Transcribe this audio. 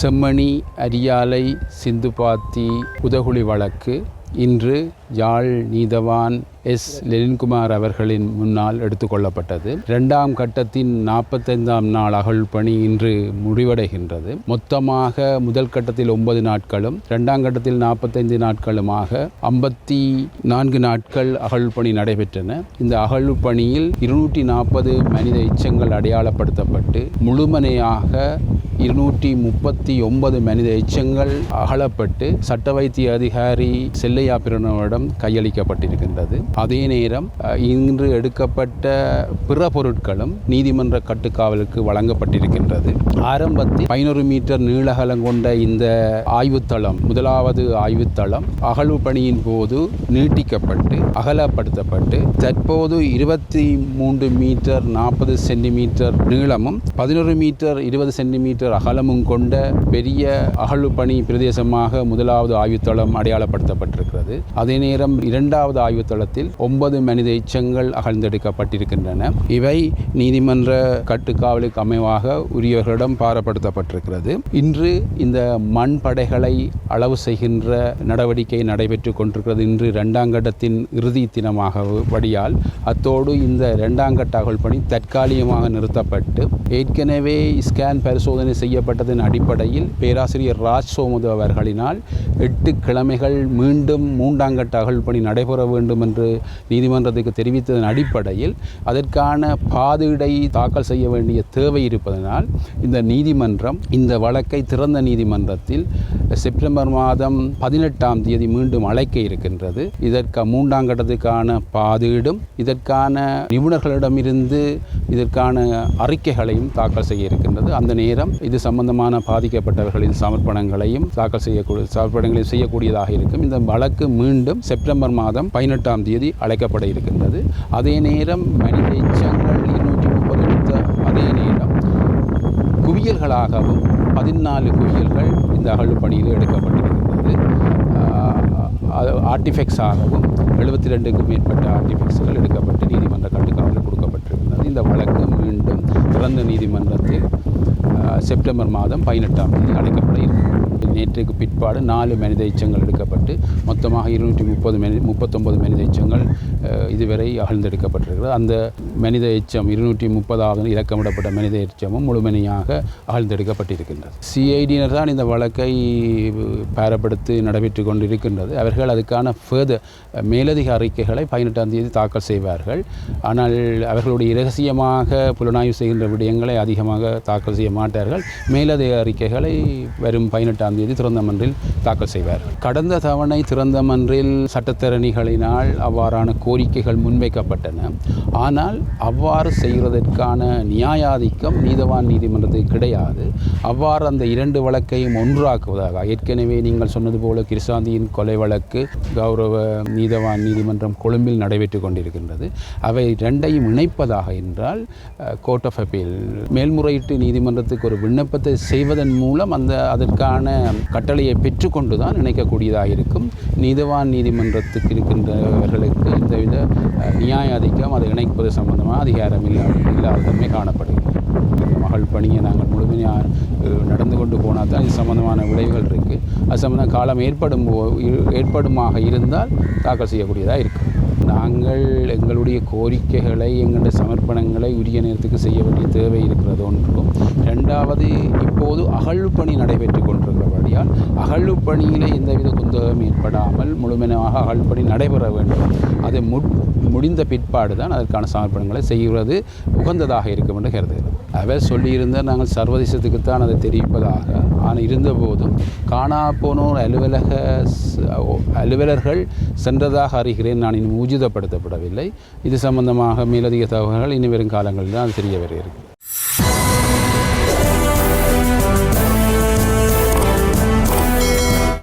செம்மணி அரியாலை சிந்துபாத்தி உதகுழி வழக்கு. இன்று யாழ் நீதவான் எஸ். லெனின்குமார் அவர்களின் முன்னால் எடுத்துக்கொள்ளப்பட்டது. இரண்டாம் கட்டத்தின் நாற்பத்தைந்தாம் நாள் அகழ் பணி இன்று முடிவடைகின்றது. மொத்தமாக முதல் கட்டத்தில் ஒன்பது நாட்களும் இரண்டாம் கட்டத்தில் நாற்பத்தைந்து நாட்களுமாக ஐம்பத்தி நான்கு நாட்கள் அகழ் பணி நடைபெற்றன. இந்த அகழ் பணியில் இருநூற்றி நாற்பது மனித எச்சங்கள் அடையாளப்படுத்தப்பட்டு முழுமனையாக இருநூற்றி முப்பத்தி ஒன்பது மனித எச்சங்கள் அகலப்பட்டு சட்ட வைத்திய அதிகாரி செல்லையா பிரணவிடம் கையளிக்கப்பட்டிருக்கின்றது. அதே நேரம் இன்று எடுக்கப்பட்ட பிற பொருட்களும் நீதிமன்ற கட்டுக்காவலுக்கு வழங்கப்பட்டிருக்கின்றது. ஆரம்பத்தில் பதினொரு மீட்டர் நீளகலம் கொண்ட இந்த ஆய்வுத்தளம் முதலாவது ஆய்வுத்தளம் அகழ்வு பணியின் போது நீட்டிக்கப்பட்டு அகலப்படுத்தப்பட்டு தற்போது இருபத்தி மூன்று மீட்டர் நாற்பது சென்டிமீட்டர் நீளமும் பதினொரு மீட்டர் இருபது சென்டிமீட்டர் அகலமும் கொண்ட பெரிய அகழ்வு பணி பிரதேசமாக முதலாவது ஆய்வுத்தளம் அடையாளப்படுத்தப்பட்டிருக்கிறது. அதே நேரம் இரண்டாவது ஆய்வுத்தளத்தில் ஒன்பது மனித எச்சங்கள் அகழ்ந்தெடுக்கப்பட்டிருக்கின்றன. இவை நீதிமன்ற கட்டுக்காவலுக்கு அமைவாக உரியவர்களிடம் பாரப்படுத்தப்பட்டிருக்கிறது. இன்று இந்த மண் படைகளை அளவு செய்கின்ற நடவடிக்கை நடைபெற்று கொண்டிருக்கிறது. இன்று இரண்டாம் கட்டத்தின் இறுதி தினமாக வழியால் அத்தோடு இந்த இரண்டாம் கட்ட அகழ் பணி தற்காலிகமாக நிறுத்தப்பட்டு ஏற்கனவே ஸ்கேன் பரிசோதனை செய்யப்பட்டதன் அடிப்படையில் பேராசிரியர் ராஜ் சோமுது அவர்களினால் எட்டு கிழமைகள் மீண்டும் மூன்றாம் கட்ட அகழ் பணி நடைபெற வேண்டும் என்று நீதிமன்றத்துக்கு தெரிவித்ததன் அடிப்படையில் அதற்கான பாதுடை தாக்கல் செய்ய வேண்டிய தேவை இருப்பதனால் இந்த நீதிமன்றம் இந்த வழக்கை திறந்த நீதிமன்றத்தில் செப்டம்பர் மாதம் பதினெட்டாம் தேதி மீண்டும் அழைக்க இருக்கின்றது. இதற்கு மூன்றாம் கட்டத்துக்கான பாதீடும் இதற்கான நிபுணர்களிடமிருந்து இதற்கான அறிக்கைகளையும் தாக்கல் செய்ய இருக்கின்றது. அந்த நேரம் இது சம்பந்தமான பாதிக்கப்பட்டவர்களின் சமர்ப்பணங்களையும் தாக்கல் செய்யக்கூடிய சமர்ப்பணங்களையும் செய்யக்கூடியதாக இருக்கும். இந்த வழக்கு மீண்டும் செப்டம்பர் மாதம் பதினெட்டாம் தேதி அழைக்கப்பட இருக்கின்றது. அதே நேரம் மனித எச்சங்கள் இருநூற்றி முப்பது எடுத்த அதே நேரம் குவியல்களாகவும் பதினாலு குவியல்கள் இந்த அகழ்வு பணியில் எடுக்கப்பட்டிருக்கின்றது. ஆர்டிஃபெக்ட்ஸாகவும் எழுபத்தி ரெண்டுக்கும் மேற்பட்ட ஆர்டிஃபெக்ட்ஸ்கள் எடுக்கப்பட்டு நீதிமன்ற கட்டு இந்த வழக்கு மீண்டும் திறந்த நீதிமன்றத்தில் செப்டம்பர் மாதம் பதினெட்டாம் தேதி அழைக்கப்பட இருக்கிறது நேற்றுக்கு பிற்பாடு நாலு மனித எச்சங்கள் எடுக்கப்பட்டு மொத்தமாக இருநூற்றி முப்பது மனி முப்பத்தொன்பது மனித எச்சங்கள் இதுவரை அகழ்ந்தெடுக்கப்பட்டிருக்கிறது. அந்த மனித எச்சம் இருநூற்றி முப்பதாவது இலக்கமிடப்பட்ட மனித எச்சமும் முழுமையாக அகழ்ந்தெடுக்கப்பட்டிருக்கின்றது. சிஐடியினர் தான் இந்த வழக்கை பாரப்படுத்தி நடைபெற்று கொண்டிருக்கின்றது. அவர்கள் அதுக்கான ஃபேர்தர் மேலதிக அறிக்கைகளை பதினெட்டாம் தேதி தாக்கல் செய்வார்கள். ஆனால் அவர்களுடைய இரகசியமாக புலனாய்வு செய்கின்ற விடயங்களை அதிகமாக தாக்கல் செய்ய மாட்டார்கள். மேலதிக அறிக்கைகளை வரும் பதினெட்டாம் தேதி திறந்த மன்றில் தாக்கல் செய்வார். கடந்த தவணை திறந்த மன்றில் சட்டத்தரணிகளினால் அவ்வாறான கோரிக்கைகள் முன்வைக்கப்பட்டன. ஆனால் அவ்வாறு செய்கிறதற்கான நியாயாதிக்கம் நீதவான் நீதிமன்றத்துக்கு கிடையாது. அவ்வாறு அந்த இரண்டு வழக்கையும் ஒன்றாக்குவதாக ஏற்கனவே நீங்கள் சொன்னது போல கிருஷாந்தியின் கொலை வழக்கு கௌரவ நீதவான் நீதிமன்றம் கொழும்பில் நடைபெற்று கொண்டிருக்கின்றது. அவை ரெண்டையும் இணைப்பதாக என்றால் கோர்ட் ஆஃப் அப்பீல் மேல்முறையீட்டு நீதிமன்றத்துக்கு ஒரு விண்ணப்பத்தை செய்வதன் மூலம் அந்த அதற்கான கட்டளையை பெற்றுக்கொண்டு தான் நினைக்கக்கூடியதாக இருக்கும். நீதவான் நீதிமன்றத்துக்கு இருக்கின்றவர்களுக்கு எந்தவித நியாய அதிகம் அதை இணைப்பது சம்பந்தமாக அதிகாரம் இல்லாத இல்லாத காணப்படுகிறது. மகள் பணியை நாங்கள் முழுமையாக நடந்து கொண்டு போனால் தான் இது சம்பந்தமான விளைவுகள் இருக்குது அது சம்பந்தம் காலம் ஏற்படும் போ- ஏற்படுமாக இருந்தால் தாக்கல் செய்யக்கூடியதாக இருக்கும். நாங்கள் எங்களுடைய கோரிக்கைகளை எங்களுடைய சமர்ப்பணங்களை உரிய நேரத்துக்கு செய்ய வேண்டிய தேவை இருக்கிறது ஒன்றும். ரெண்டாவது இப்போது அகழ்வு பணி நடைபெற்று கொண்டிருக்கிறபடியால் அகழ்வு பணியில் எந்தவித குந்தகம் ஏற்படாமல் முழுமையாக அகழ்வு பணி நடைபெற வேண்டும். அது மு முடிந்த பிற்பாடு தான் அதற்கான சமர்ப்பணங்களை செய்கிறது உகந்ததாக இருக்கும் என்று கருதுகிறோம் அவர் சொல்லியிருந்தால் நாங்கள் சர்வதேசத்துக்குத்தான் அதை தெரிவிப்பதாக. ஆனால் இருந்தபோதும் காணா போனோர் அலுவலக அலுவலர்கள் சென்றதாக அறிகிறேன். நான் இன்னும் துரிதப்படுத்தப்படவில்லை இது சம்பந்தமாக மேலதிக தகவல்கள் இனி வரும் காலங்களில் தான் அது தெரிய இருக்குது